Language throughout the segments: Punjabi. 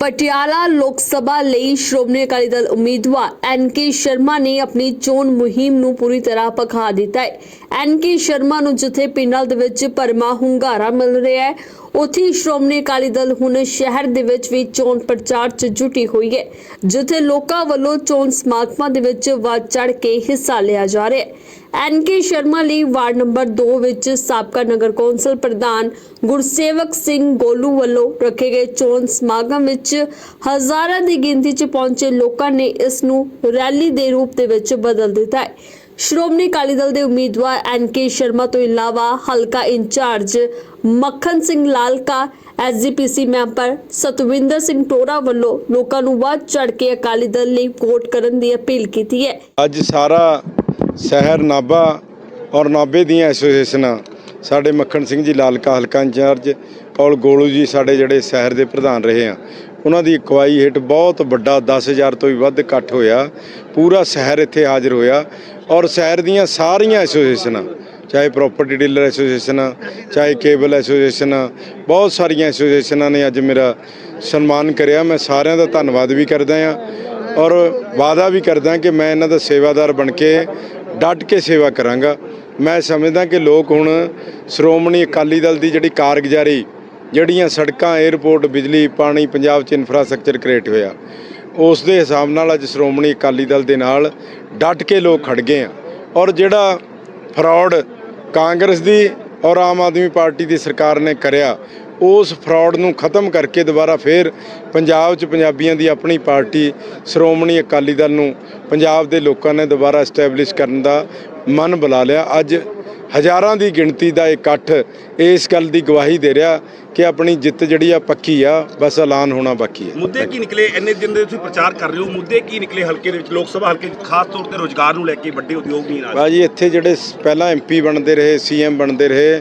ਪਟਿਆਲਾ ਲੋਕ ਸਭਾ ਲਈ ਸ਼੍ਰੋਮਣੀ ਅਕਾਲੀ ਦਲ ਉਮੀਦਵਾਰ ਐਨ ਕੇ ਸ਼ਰਮਾ ਨੇ ਆਪਣੀ ਚੋਣ ਮੁਹਿੰਮ ਨੂੰ ਪੂਰੀ ਤਰ੍ਹਾਂ ਪਖਾ ਦਿੱਤਾ ਹੈ। ਐਨ ਕੇ ਸ਼ਰਮਾ ਨੂੰ ਜਿੱਥੇ ਪਿੰਡਾਂ ਦੇ ਵਿੱਚ ਪਰਮਾ ਹੁੰਗਾਰਾ ਮਿਲ ਰਿਹਾ ਹੈ, ਉੱਥੇ ਸ਼੍ਰੋਮਣੀ ਅਕਾਲੀ ਦਲ ਹੁਣ ਸ਼ਹਿਰ ਦੇ ਵਿੱਚ ਵੀ ਚੋਣ ਪ੍ਰਚਾਰ 'ਚ ਜੁਟੀ ਹੋਈ ਹੈ, ਜਿੱਥੇ ਲੋਕਾਂ ਵੱਲੋਂ ਚੋਣ ਸਮਾਗਮਾਂ ਦੇ ਵਿੱਚ ਵੱਧ ਚੜ ਕੇ ਹਿੱਸਾ ਲਿਆ ਜਾ ਰਿਹਾ ਹੈ। ਐਨ ਸ਼ਰਮਾ ਲਈ ਵਾਰਡ ਨੰਬਰ 2 ਵਿੱਚ ਸਾਬਕਾ ਨਗਰ ਕੌਂਸਲ ਪ੍ਰਧਾਨ ਗੁਰਸੇਵਕ ਸਿੰਘ ਗੋਲੂ ਵੱਲੋਂ ਰੱਖੇ ਗਏ ਚੋਣ ਸਮਾਗਮ ਵਿੱਚ ਹਜ਼ਾਰਾਂ ਦੀ ਗਿਣਤੀ 'ਚ ਪਹੁੰਚੇ ਲੋਕਾਂ ਨੇ ਇਸ ਨੂੰ ਰੈਲੀ ਦੇ ਰੂਪ ਦੇ ਵਿੱਚ ਬਦਲ ਦਿੱਤਾ ਹੈ। ਸ਼੍ਰੋਮਣੀ ਅਕਾਲੀ ਦਲ ਦੇ ਉਮੀਦਵਾਰ ਐਨ ਕੇ ਸ਼ਰਮਾ ਤੋਂ ਇਲਾਵਾ ਹਲਕਾ incharge Makhan Singh Lalka SGPC member Satwinder Singh Tora ਵੱਲੋਂ ਲੋਕਾਂ ਨੂੰ ਵੱਧ ਚੜ ਕੇ ਅਕਾਲੀ ਦਲ ਲਈ ਵੋਟ ਕਰਨ ਦੀ ਅਪੀਲ ਕੀਤੀ ਹੈ। ਅੱਜ ਸਾਰਾ ਸ਼ਹਿਰ ਨਾਭਾ ਔਰ ਨਾਭੇ ਦੀਆਂ ਐਸੋਸੀਏਸ਼ਨਾਂ, ਸਾਡੇ ਮੱਖਣ ਸਿੰਘ ਜੀ, ਲਾਲਕਾ ਹਲਕਾ ਇੰਚਾਰਜ ਔਰ ਗੋਲੂ ਜੀ ਸਾਡੇ ਜਿਹੜੇ ਸ਼ਹਿਰ ਦੇ ਪ੍ਰਧਾਨ ਰਹੇ ਆ। ਉਹਨਾਂ ਦੀ ਅਗਵਾਈ ਹੇਠ ਬਹੁਤ ਵੱਡਾ 10000 ਤੋਂ ਵੀ ਵੱਧ ਇਕੱਠ ਹੋਇਆ। ਪੂਰਾ ਸ਼ਹਿਰ ਇੱਥੇ ਹਾਜ਼ਰ ਹੋਇਆ ਔਰ ਸ਼ਹਿਰ ਦੀਆਂ ਸਾਰੀਆਂ ਐਸੋਸੀਏਸ਼ਨਾਂ, ਚਾਹੇ ਪ੍ਰਾਪਰਟੀ ਡੀਲਰ ਐਸੋਸੀਏਸ਼ਨ ਆ ਚਾਹੇ ਕੇਬਲ ਐਸੋਸੀਏਸ਼ਨ ਆ ਬਹੁਤ ਸਾਰੀਆਂ ਐਸੋਸੀਏਸ਼ਨਾਂ ਨੇ ਅੱਜ ਮੇਰਾ ਸਨਮਾਨ ਕਰਿਆ। ਮੈਂ ਸਾਰਿਆਂ ਦਾ ਧੰਨਵਾਦ ਵੀ ਕਰਦਾ ਆ ਔਰ ਵਾਅਦਾ ਵੀ ਕਰਦਾ ਕਿ ਮੈਂ ਇਹਨਾਂ ਦਾ ਸੇਵਾਦਾਰ ਬਣ ਕੇ ਡਟ ਕੇ ਸੇਵਾ ਕਰਾਂਗਾ। ਮੈਂ ਸਮਝਦਾ ਕਿ ਲੋਕ ਹੁਣ ਸ਼੍ਰੋਮਣੀ ਅਕਾਲੀ ਦਲ ਦੀ ਜਿਹੜੀ ਕਾਰਗੁਜ਼ਾਰੀ, ਜਿਹੜੀਆਂ ਸੜਕਾਂ 에ਅਰਪੋਰਟ ਬਿਜਲੀ, ਪਾਣੀ, ਪੰਜਾਬ 'ਚ ਇਨਫਰਾਸਟ੍ਰਕਚਰ ਕ੍ਰੀਏਟ ਹੋਇਆ, ਉਸ ਦੇ ਹਿਸਾਬ ਨਾਲ ਅੱਜ ਸ਼੍ਰੋਮਣੀ ਅਕਾਲੀ ਦਲ ਦੇ ਨਾਲ ਡਟ ਕੇ ਲੋਕ ਖੜ ਗਏ ਆ। ਔਰ ਜਿਹੜਾ ਫਰਾਡ ਕਾਂਗਰਸ ਦੀ ਔਰ ਆਮ ਆਦਮੀ ਪਾਰਟੀ ਦੀ ਸਰਕਾਰ ਨੇ ਕਰਿਆ ਉਸ ਫਰਾਡ ਨੂੰ ਖਤਮ ਕਰਕੇ ਦੁਬਾਰਾ ਫੇਰ ਪੰਜਾਬ 'ਚ ਪੰਜਾਬੀਆਂ ਦੀ ਆਪਣੀ ਪਾਰਟੀ ਸ਼੍ਰੋਮਣੀ ਅਕਾਲੀ ਦਲ ਨੂੰ ਪੰਜਾਬ ਦੇ ਲੋਕਾਂ ਨੇ ਦੁਬਾਰਾ ਐਸਟੈਬਲਿਸ਼ ਕਰਨ ਦਾ ਮਨ ਬੁਲਾ ਲਿਆ। ਅੱਜ ਹਜ਼ਾਰਾਂ ਦੀ ਗਿਣਤੀ ਦਾ ਇਕੱਠ ਇਸ ਗੱਲ ਦੀ ਗਵਾਹੀ ਦੇ ਰਿਹਾ ਕਿ ਆਪਣੀ ਜਿੱਤ ਜਿਹੜੀ ਆ ਪੱਕੀ ਆ ਬਸ ਐਲਾਨ ਹੋਣਾ ਬਾਕੀ ਹੈ। ਮੁੱਦੇ ਕੀ ਨਿਕਲੇ? ਇੰਨੇ ਦਿਨ ਦੇ ਤੁਸੀਂ ਪ੍ਰਚਾਰ ਕਰ ਰਹੇ ਹੋ। ਮੁੱਦੇ ਕੀ ਨਿਕਲੇ ਹਲਕੇ ਦੇ ਵਿੱਚ? ਲੋਕ ਸਭਾ ਹਲਕੇ ਖਾਸ ਤੌਰ ਤੇ ਰੋਜ਼ਗਾਰ ਨੂੰ ਲੈ ਕੇ ਵੱਡੇ ਉਦਯੋਗ ਨਹੀਂ ਨਾਲ। ਬਾਜੀ ਇੱਥੇ ਜਿਹੜੇ ਪਹਿਲਾਂ ਐਮਪੀ ਬਣਦੇ ਰਹੇ ਸੀਐਮ ਬਣਦੇ ਰਹੇ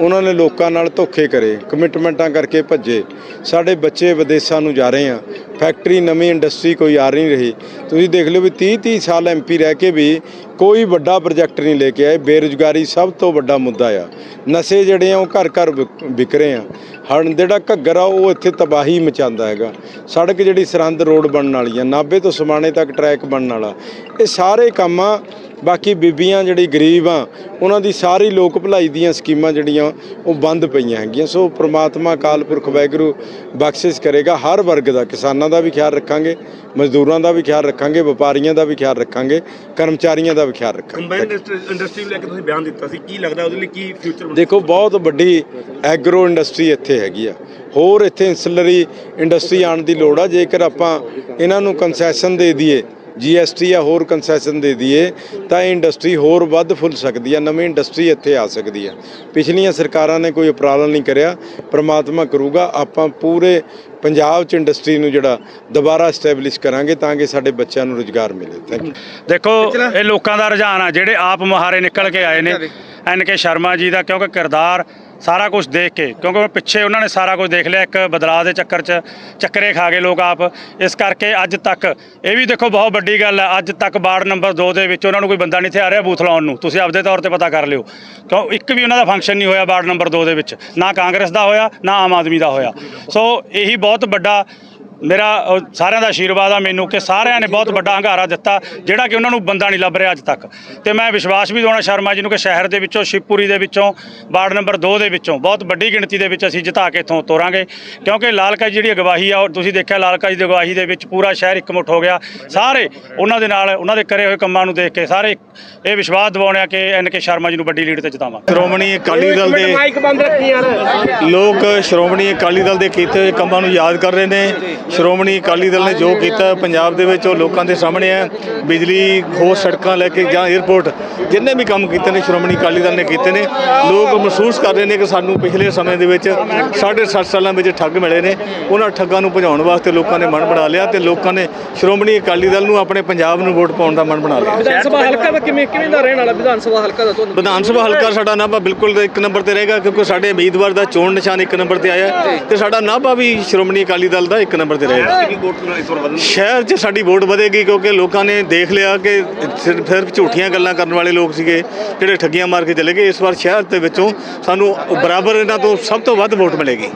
ਉਹਨਾਂ ਨੇ ਲੋਕਾਂ ਨਾਲ ਧੋਖੇ ਕਰੇ ਕਮਿਟਮੈਂਟਾਂ ਕਰਕੇ ਭੱਜੇ। ਸਾਡੇ ਬੱਚੇ ਵਿਦੇਸ਼ਾਂ ਨੂੰ ਜਾ ਰਹੇ ਆ। ਫੈਕਟਰੀ ਨਵੀਂ ਇੰਡਸਟਰੀ ਕੋਈ ਆ ਨਹੀਂ ਰਹੀ। ਤੁਸੀਂ ਦੇਖ ਲਓ ਵੀ 30 30 ਸਾਲ ਐਮਪੀ ਰਹਿ ਕੇ ਵੀ ਕੋਈ ਵੱਡਾ ਪ੍ਰੋਜੈਕਟ ਨਹੀਂ ਲੈ ਕੇ ਆਏ। ਬੇਰੁਜ਼ਗਾਰੀ ਸਭ ਤੋਂ ਵੱਡਾ ਮੁੱਦਾ ਆ। ਨਸ਼ੇ ਜਿਹੜੇ ਆ, ਉਹ ਘਰ ਘਰ ਵਿਕ- ਰਹੇ ਆ। ਹਣ ਜਿਹੜਾ ਘੱਗਰ ਆ, ਉਹ ਇੱਥੇ ਤਬਾਹੀ ਮਚਾਉਂਦਾ ਹੈਗਾ। ਸੜਕ ਜਿਹੜੀ ਸਰਹੰਦ ਰੋਡ ਬਣਨ ਵਾਲੀ ਆ, ਨਾਭੇ ਤੋਂ ਸਮਾਣੇ ਤੱਕ ਟਰੈਕ ਬਣਨ ਵਾਲਾ। ਇਹ ਸਾਰੇ ਕੰਮ ਬਾਕੀ ਬੀਬੀਆਂ ਜਿਹੜੀ ਗਰੀਬ ਆ ਉਹਨਾਂ ਦੀ ਸਾਰੀ ਲੋਕ ਭਲਾਈ ਦੀਆਂ ਸਕੀਮਾਂ ਜਿਹੜੀਆਂ ਉਹ ਬੰਦ ਪਈਆਂ ਹੈਗੀਆਂ। ਸੋ ਪ੍ਰਮਾਤਮਾ ਅਕਾਲ ਪੁਰਖ ਵਾਹਿਗੁਰੂ ਬਖਸ਼ਿਸ਼ ਕਰੇਗਾ। ਹਰ ਵਰਗ ਦਾ ਕਿਸਾਨਾਂ ਦਾ ਵੀ ਖਿਆਲ ਰੱਖਾਂਗੇ ਮਜ਼ਦੂਰਾਂ ਦਾ ਵੀ ਖਿਆਲ ਰੱਖਾਂਗੇ ਵਪਾਰੀਆਂ ਦਾ ਵੀ ਖਿਆਲ ਰੱਖਾਂਗੇ ਕਰਮਚਾਰੀਆਂ ਦਾ ਵੀ ਖਿਆਲ ਰੱਖਾਂਗੇ। ਕੰਬਾਈਨ ਇੰਡਸਟਰੀ ਲੈ ਕੇ ਤੁਸੀਂ ਬਿਆਨ ਦਿੱਤਾ ਸੀ ਕੀ ਲੱਗਦਾ ਉਹਦੇ ਲਈ ਕੀ ਫਿਊਚਰ ਦੇਖੋ ਬਹੁਤ ਵੱਡੀ ਐਗਰੋ ਇੰਡਸਟਰੀ ਇੱਥੇ ਹੈਗੀ ਆ। ਹੋਰ ਇੱਥੇ ਇਨਸਲਰੀ ਇੰਡਸਟਰੀ ਆਉਣ ਦੀ ਲੋੜ ਆ। ਜੇਕਰ ਆਪਾਂ ਇਹਨਾਂ ਨੂੰ ਕੰਸੈਸ਼ਨ ਦੇ ਦਈਏ ਜੀਐਸਟੀ ਜਾਂ ਹੋਰ ਕੰਸੈਸ਼ਨ ਦੇ ਦਈਏ ਤਾਂ ਇਹ ਇੰਡਸਟਰੀ ਹੋਰ ਵੱਧ ਫੁੱਲ ਸਕਦੀ ਆ ਨਵੀਂ ਇੰਡਸਟਰੀ ਇੱਥੇ ਆ ਸਕਦੀ ਆ। ਪਿਛਲੀਆਂ ਸਰਕਾਰਾਂ ਨੇ ਕੋਈ ਉਪਰਾਲਾ ਨਹੀਂ ਕਰਿਆ ਪ੍ਰਮਾਤਮਾ ਕਰੂਗਾ ਆਪਾਂ ਪੂਰੇ ਪੰਜਾਬ 'ਚ ਇੰਡਸਟਰੀ ਨੂੰ ਜਿਹੜਾ ਦੁਬਾਰਾ ਐਸਟੈਬਲਿਸ਼ ਕਰਾਂਗੇ ਤਾਂ ਕਿ ਸਾਡੇ ਬੱਚਿਆਂ ਨੂੰ ਰੋਜ਼ਗਾਰ ਮਿਲੇ। ਥੈਂਕ ਯੂ ਦੇਖੋ ਇਹ ਲੋਕਾਂ ਦਾ ਰੁਝਾਨ ਆ ਜਿਹੜੇ ਆਪ ਮੁਹਾਰੇ ਨਿਕਲ ਕੇ ਆਏ ਨੇ ਐਨ ਕੇ ਸ਼ਰਮਾ ਜੀ ਦਾ ਕਿਉਂਕਿ ਕਿਰਦਾਰ ਸਾਰਾ ਕੁਝ ਦੇਖ ਕੇ, ਕਿਉਂਕਿ ਪਿੱਛੇ ਉਹਨਾਂ ਨੇ ਸਾਰਾ ਕੁਝ ਦੇਖ ਲਿਆ ਇੱਕ ਬਦਲਾਅ ਦੇ ਚੱਕਰ 'ਚ, ਚੱਕਰੇ ਖਾ ਗਏ ਲੋਕ ਆਪ। ਇਸ ਕਰਕੇ ਅੱਜ ਤੱਕ, ਇਹ ਵੀ ਦੇਖੋ ਬਹੁਤ ਵੱਡੀ ਗੱਲ ਹੈ, ਅੱਜ ਤੱਕ ਵਾਰਡ ਨੰਬਰ 2 ਦੇ ਵਿੱਚ ਉਹਨਾਂ ਨੂੰ ਕੋਈ ਬੰਦਾ ਨਹੀਂ ਇੱਥੇ ਆ ਰਿਹਾ ਬੂਥ ਲਾਉਣ ਨੂੰ। ਤੁਸੀਂ ਆਪਦੇ ਤੌਰ ਤੇ ਪਤਾ ਕਰ ਲਿਓ। ਕਿਉਂ, ਇੱਕ ਵੀ ਉਹਨਾਂ ਦਾ ਫੰਕਸ਼ਨ ਨਹੀਂ ਹੋਇਆ ਵਾਰਡ ਨੰਬਰ 2 ਦੇ ਵਿੱਚ। ਨਾ ਕਾਂਗਰਸ ਦਾ ਹੋਇਆ, ਨਾ ਆਮ ਆਦਮੀ ਦਾ ਹੋਇਆ। ਸੋ ਇਹੀ ਬਹੁਤ ਵੱਡਾ ਮੇਰਾ ਸਾਰਿਆਂ ਦਾ ਆਸ਼ੀਰਵਾਦ ਆ ਮੈਨੂੰ ਕਿ ਸਾਰਿਆਂ ਨੇ ਬਹੁਤ ਵੱਡਾ ਹੰਗਾਰਾ ਦਿੱਤਾ ਜਿਹੜਾ ਕਿ ਉਹਨਾਂ ਨੂੰ ਬੰਦਾ ਨਹੀਂ ਲੱਭ ਰਿਹਾ ਅੱਜ ਤੱਕ। ਤੇ ਮੈਂ ਵਿਸ਼ਵਾਸ ਵੀ ਦਿਵਾਉਣਾ ਸ਼ਰਮਾ ਜੀ ਨੂੰ ਕਿ ਸ਼ਹਿਰ ਦੇ ਵਿੱਚੋਂ ਸ਼ਿਵਪੁਰੀ ਦੇ ਵਿੱਚੋਂ ਵਾਰਡ ਨੰਬਰ 2 ਦੇ ਵਿੱਚੋਂ ਬਹੁਤ ਵੱਡੀ ਗਿਣਤੀ ਦੇ ਵਿੱਚ ਅਸੀਂ ਜਿਤਾ ਕੇ ਇੱਥੋਂ ਤੋਰਾਂਗੇ। ਕਿਉਂਕਿ ਲਾਲਕਾ ਜੀ ਜਿਹੜੀ ਅਗਵਾਈ ਆ ਉਹ ਤੁਸੀਂ ਦੇਖਿਆ ਲਾਲਕਾ ਜੀ ਦੀ ਅਗਵਾਈ ਦੇ ਵਿੱਚ ਪੂਰਾ ਸ਼ਹਿਰ ਇਕਮੁੱਠ ਹੋ ਗਿਆ। ਸਾਰੇ ਉਹਨਾਂ ਦੇ ਨਾਲ ਉਹਨਾਂ ਦੇ ਕਰੇ ਹੋਏ ਕੰਮਾਂ ਨੂੰ ਦੇਖ ਕੇ ਸਾਰੇ ਇਹ ਵਿਸ਼ਵਾਸ ਦਿਵਾਉਣਾ ਕਿ ਐਨ ਕੇ ਸ਼ਰਮਾ ਜੀ ਨੂੰ ਵੱਡੀ ਲੀਡ ਤੇ ਜਿਤਾਵਾਂਗੇ ਸ਼੍ਰੋਮਣੀ ਅਕਾਲੀ ਦਲ ਦੇ ਮਾਈਕ ਬੰਦ ਰੱਖੀ ਯਾਰ। ਲੋਕ ਸ਼੍ਰੋਮਣੀ ਅਕਾਲੀ ਦਲ ਦੇ ਕੀਤੇ ਹੋਏ ਕੰਮਾਂ ਨੂੰ ਯਾਦ ਕਰ ਰਹੇ ਨੇ। ਸ਼੍ਰੋਮਣੀ ਅਕਾਲੀ ਦਲ ਨੇ ਜੋ ਕੀਤਾ ਪੰਜਾਬ ਦੇ ਵਿੱਚ ਉਹ ਲੋਕਾਂ ਦੇ ਸਾਹਮਣੇ ਹੈ ਬਿਜਲੀ ਹੋਰ ਸੜਕਾਂ ਲੈ ਕੇ ਜਾਂ 에ਅਰਪੋਰਟ ਜਿੰਨੇ ਵੀ ਕੰਮ ਕੀਤੇ ਨੇ ਸ਼੍ਰੋਮਣੀ ਅਕਾਲੀ ਦਲ ਨੇ ਕੀਤੇ ਨੇ ਲੋਕ ਮਹਿਸੂਸ ਕਰ ਰਹੇ ਨੇ ਕਿ ਸਾਨੂੰ ਪਿਛਲੇ ਸਮੇਂ ਦੇ ਵਿੱਚ ਸਾਢੇ ਸੱਤ ਸਾਲਾਂ ਵਿੱਚ ਠੱਗ ਮਿਲੇ ਨੇ ਉਹਨਾਂ ਠੱਗਾਂ ਨੂੰ ਭਜਾਉਣ ਵਾਸਤੇ ਲੋਕਾਂ ਨੇ ਮਨ ਬਣਾ ਲਿਆ ਤੇ ਲੋਕਾਂ ਨੇ ਸ਼੍ਰੋਮਣੀ ਅਕਾਲੀ ਦਲ ਨੂੰ ਆਪਣੇ ਪੰਜਾਬ ਨੂੰ ਵੋਟ ਪਾਉਣ ਦਾ ਮਨ ਬਣਾ ਲਿਆ। ਵਿਧਾਨ ਸਭਾ ਹਲਕਾ ਦਾ ਕਿਵੇਂ ਕਿਵੇਂ ਦਾ ਰਹਿਣ ਵਾਲਾ ਵਿਧਾਨ ਸਭਾ ਹਲਕਾ ਦਾ ਤੁਹਾਨੂੰ? ਵਿਧਾਨ ਸਭਾ ਹਲਕਾ ਸਾਡਾ ਨਾਭਾ ਬਿਲਕੁਲ ਇੱਕ ਨੰਬਰ ਤੇ ਰਹੇਗਾ ਕਿਉਂਕਿ ਸਾਡੇ ਉਮੀਦਵਾਰ ਦਾ ਚੋਣ ਨਿਸ਼ਾਨ ਇੱਕ ਨੰਬਰ ਤੇ ਆਇਆ ਤੇ ਸਾਡਾ ਨਾਭਾ ਵੀ ਸ਼੍ਰੋਮਣੀ ਅਕਾਲੀ ਦਲ ਦਾ ਇੱਕ ਨੰਬਰ ਤੇ ਰਹੇਗਾ ਕੀ ਵੋਟ ਇਸ ਵਾਰ ਵਧਣ ਸ਼ਹਿਰ 'ਚ ਸਾਡੀ ਵੋਟ ਵਧੇਗੀ ਕਿਉਂਕਿ ਲੋਕਾਂ ਨੇ ਦੇਖ ਲਿਆ ਕਿ ਸਿਰਫ ਸਿਰਫ ਝੂਠੀਆਂ ਗੱਲਾਂ ਕਰਨ ਵਾਲੇ ਲੋਕ ਸੀਗੇ ਜਿਹੜੇ ਠੱਗੀਆਂ ਮਾਰ ਕੇ ਚਲੇ ਗਏ। ਇਸ ਵਾਰ ਸ਼ਹਿਰ ਦੇ ਵਿੱਚੋਂ ਸਾਨੂੰ ਬਰਾਬਰ ਇਹਨਾਂ ਤੋਂ ਸਭ ਤੋਂ ਵੱਧ ਵੋਟ ਮਿਲੇਗੀ।